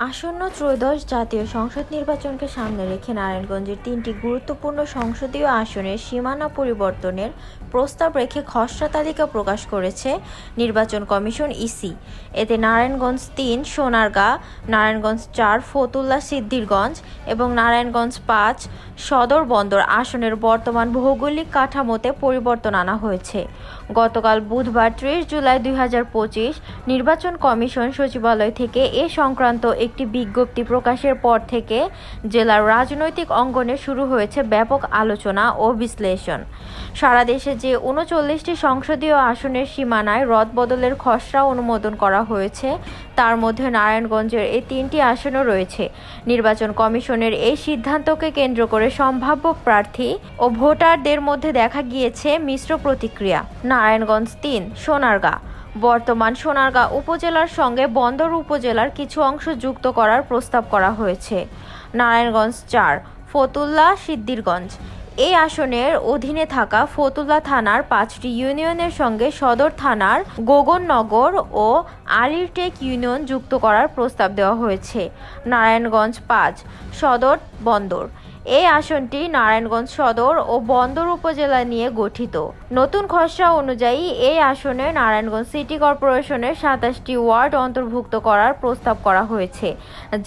আসন্ন ত্রয়োদশ জাতীয় সংসদ নির্বাচনকে সামনে রেখে নারায়ণগঞ্জের তিনটি গুরুত্বপূর্ণ সংসদীয় আসনের সীমানা পরিবর্তনের প্রস্তাব রেখে খসড়া তালিকা প্রকাশ করেছে নির্বাচন কমিশন ইসি। এতে নারায়ণগঞ্জ তিন, সোনারগাঁ, নারায়ণগঞ্জ চার, ফতুল্লা সিদ্ধিরগঞ্জ এবং নারায়ণগঞ্জ পাঁচ সদর বন্দর আসনের বর্তমান ভৌগোলিক কাঠামোতে পরিবর্তন আনা হয়েছে। গতকাল বুধবার ত্রিশ জুলাই দুই হাজার পঁচিশ নির্বাচন কমিশন সচিবালয় থেকে এ সংক্রান্ত একটি বিজ্ঞপ্তি প্রকাশের পর থেকে জেলার রাজনৈতিক অঙ্গনে শুরু হয়েছে ব্যাপক আলোচনা ও বিশ্লেষণ। সারা দেশে যে উনচল্লিশটি সংসদীয় আসনের সীমানায় রদবদলের খসড়া অনুমোদন করা হয়েছে, তার মধ্যে নারায়ণগঞ্জের এই তিনটি আসনও রয়েছে। নির্বাচন কমিশনের এই সিদ্ধান্তকে কেন্দ্র করে সম্ভাব্য প্রার্থী ও ভোটারদের মধ্যে দেখা গিয়েছে মিশ্র প্রতিক্রিয়া। নারায়ণগঞ্জ তিন, সোনারগাঁ। বর্তমান সোনারগাঁ উপজেলার সঙ্গে বন্দর উপজেলার কিছু অংশ যুক্ত করার প্রস্তাব করা হয়েছে। নারায়ণগঞ্জ চার, ফতুল্লা সিদ্দিরগঞ্জ এই আসনের অধীনে থাকা ফতুল্লা থানার পাঁচটি ইউনিয়নের সঙ্গে সদর থানার গোগননগর ও আলিরটেক ইউনিয়ন যুক্ত করার প্রস্তাব দেওয়া হয়েছে। নারায়ণগঞ্জ পাঁচ, সদর বন্দর। এই আসনটি নারায়ণগঞ্জ সদর ও বন্দর উপজেলা নিয়ে গঠিত। নতুন খসড়া অনুযায়ী এই আসনে নারায়ণগঞ্জ সিটি কর্পোরেশনের সাতাশটি ওয়ার্ড অন্তর্ভুক্ত করার প্রস্তাব করা হয়েছে,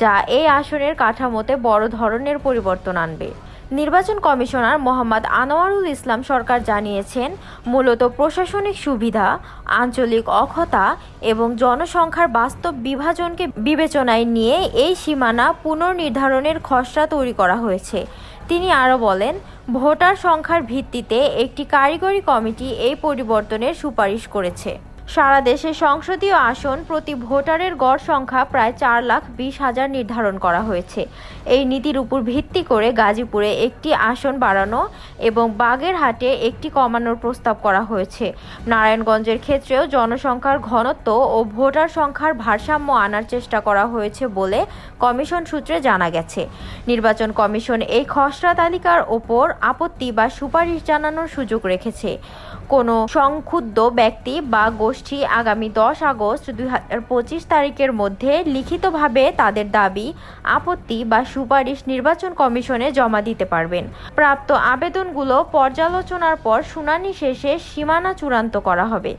যা এই আসনের কাঠামোতে বড় ধরনের পরিবর্তন আনবে। নির্বাচন কমিশনার মোহাম্মদ আনোয়ারুল ইসলাম সরকার জানিয়েছেন, মূলত প্রশাসনিক সুবিধা, আঞ্চলিক অক্ষতা এবং জনসংখ্যার বাস্তব বিভাজনকে বিবেচনায় নিয়ে এই সীমানা পুনর্নির্ধারণের খসড়া তৈরি করা হয়েছে। তিনি আরও বলেন, ভোটার সংখ্যার ভিত্তিতে একটি কারিগরি কমিটি এই পরিবর্তনের সুপারিশ করেছে। সারা দেশে সংসদীয় আসন প্রতি ভোটারের গড় সংখ্যা প্রায় চার লাখ বিশ হাজার নির্ধারণ করা হয়েছে। এই নীতির উপর ভিত্তি করে গাজীপুরে একটি আসন বাড়ানো এবং বাগেরহাটে একটি কমানোর প্রস্তাব করা হয়েছে। নারায়ণগঞ্জের ক্ষেত্রেও জনসংখ্যার ঘনত্ব ও ভোটার সংখ্যার ভারসাম্য আনার চেষ্টা করা হয়েছে বলে কমিশন সূত্রে জানা গেছে। নির্বাচন কমিশন এই খসড়া তালিকার ওপর আপত্তি বা সুপারিশ জানানোর সুযোগ রেখেছে। কোনো সংক্ষুব্ধ ব্যক্তি বা গোষ্ঠী আগামী দশ আগস্ট দুই হাজার পঁচিশ তারিখের মধ্যে লিখিতভাবে তাদের দাবি, আপত্তি বা সুপারিশ নির্বাচন কমিশনে জমা দিতে পারবেন। প্রাপ্ত আবেদনগুলো পর্যালোচনার পর শুনানি শেষে সীমানা চূড়ান্ত করা হবে।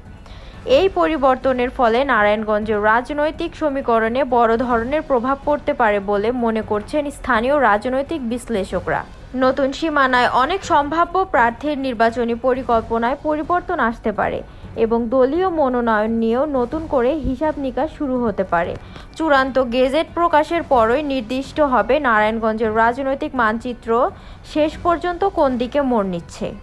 এই পরিবর্তনের ফলে নারায়ণগঞ্জের রাজনৈতিক সমীকরণে বড় ধরনের প্রভাব পড়তে পারে বলে মনে করছেন স্থানীয় রাজনৈতিক বিশ্লেষকরা। নতুন সীমানায় অনেক সম্ভাব্য প্রার্থীর নির্বাচনী পরিকল্পনায় পরিবর্তন আসতে পারে। এবং দলীয় মনোনয়ন নিয়েও নতুন করে হিসাব নিকাশ শুরু হতে পারে। চূড়ান্ত গেজেট প্রকাশের পরই নির্দিষ্ট হবে নারায়ণগঞ্জের রাজনৈতিক মানচিত্র। শেষ পর্যন্ত কোন দিকে মোড় নিচ্ছে?